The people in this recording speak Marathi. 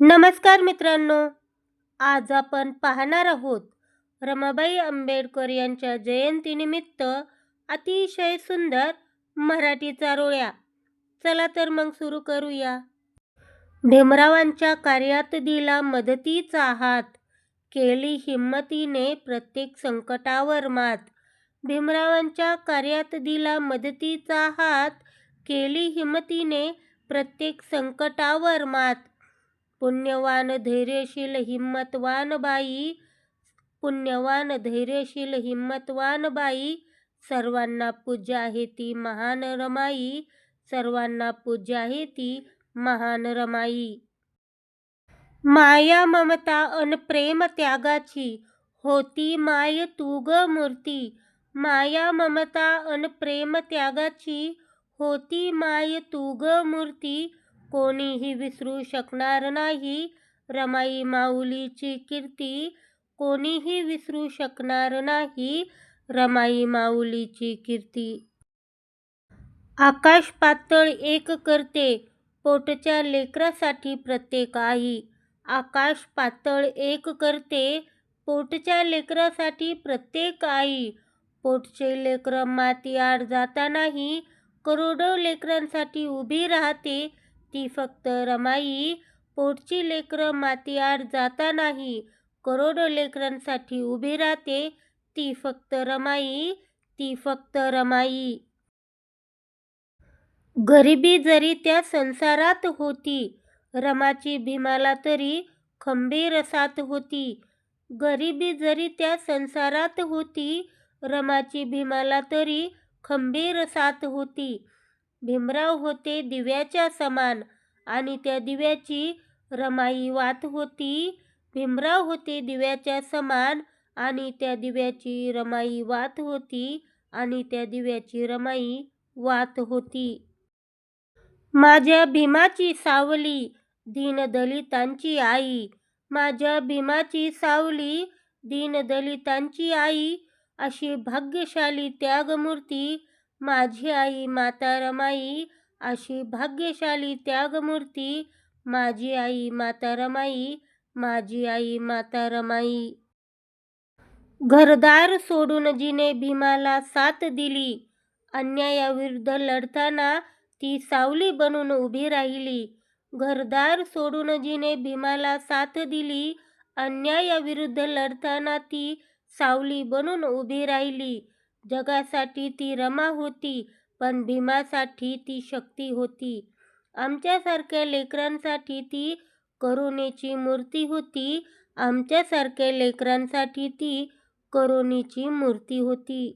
नमस्कार मित्रांनो आज आपण पाहणार आहोत रमाबाई आंबेडकर यांच्या जयंतीनिमित्त अतिशय सुंदर मराठी चारोळ्या. चला तर मग सुरू करूया. भीमरावांच्या कार्यात दिला मदतीचा हात केली हिंमतीने प्रत्येक संकटावर मात. भीमरावांच्या कार्यात दिला मदतीचा हात केली हिंमतीने प्रत्येक संकटावर मात. पुण्यवान धैर्यशील हिम्मतवान बाई. पुण्यवान धैर्यशील हिम्मतवान बाई. सर्वांना पूज्य आहे ती महान रमाई. सर्वांना पूज्य आहे ती महान रमाई. माया ममता अन प्रेम त्यागाची होती माय तू ग मूर्ती. माया ममता अन प्रेम त्यागाची होती माय तू ग मूर्ती. कोणीही विसरू शकणार नाही. रमाई माऊलीची कीर्ती कोणीही विसरू शकणार नाही. रमाई माऊलीची कीर्ती. आकाश पातळ एक करते पोटच्या लेकरासाठी प्रत्येक आई. आकाश पातळ एक करते पोटच्या लेकरासाठी प्रत्येक आई. पोटचे लेकरं माती आड जाता नाही करोडो लेकरांसाठी उभी राहते. ती फक्त रमाई पोटची लेकरं माती आड जाता नाही करोडो लेकरांसाठी उभी राहते ती फक्त रमाई ती फक्त रमाई. गरिबी जरी त्या संसारात होती रमाची भीमाला तरी खंबीर साथ होती. गरिबी जरी त्या संसारात होती रमाची भीमाला तरी खंबीर साथ होती. भीमराव होते दिव्याच्या समान आणि त्या दिव्याची रमाई वात होती. भीमराव होते दिव्याच्या समान आणि त्या दिव्याची रमाई वात होती आणि त्या दिव्याची रमाई वात होती. माझ्या भीमाची सावली दीनदलितांची आई. माझ्या भीमाची सावली दीनदलितांची आई. अशी भाग्यशाली त्यागमूर्ती माझी आई माता रमाई अशी भाग्यशाली त्यागमूर्ती. माझी आई माता रमाई माझी आई माता रमाई. घरदार सोडून जिने भीमाला साथ दिली. अन्यायाविरुद्ध लढताना ती सावली बनून उभी राहिली. घरदार सोडून जिने भीमाला साथ दिली. अन्यायाविरुद्ध लढताना ती सावली बनून उभी राहिली. जगासाठी ती रमा होती पण भीमासाठी ती शक्ती होती. आमच्यासारख्या लेकरांसाठी ती करुणेची मूर्ती होती. आमच्यासारख्या लेकरांसाठी ती करुणेची मूर्ती होती.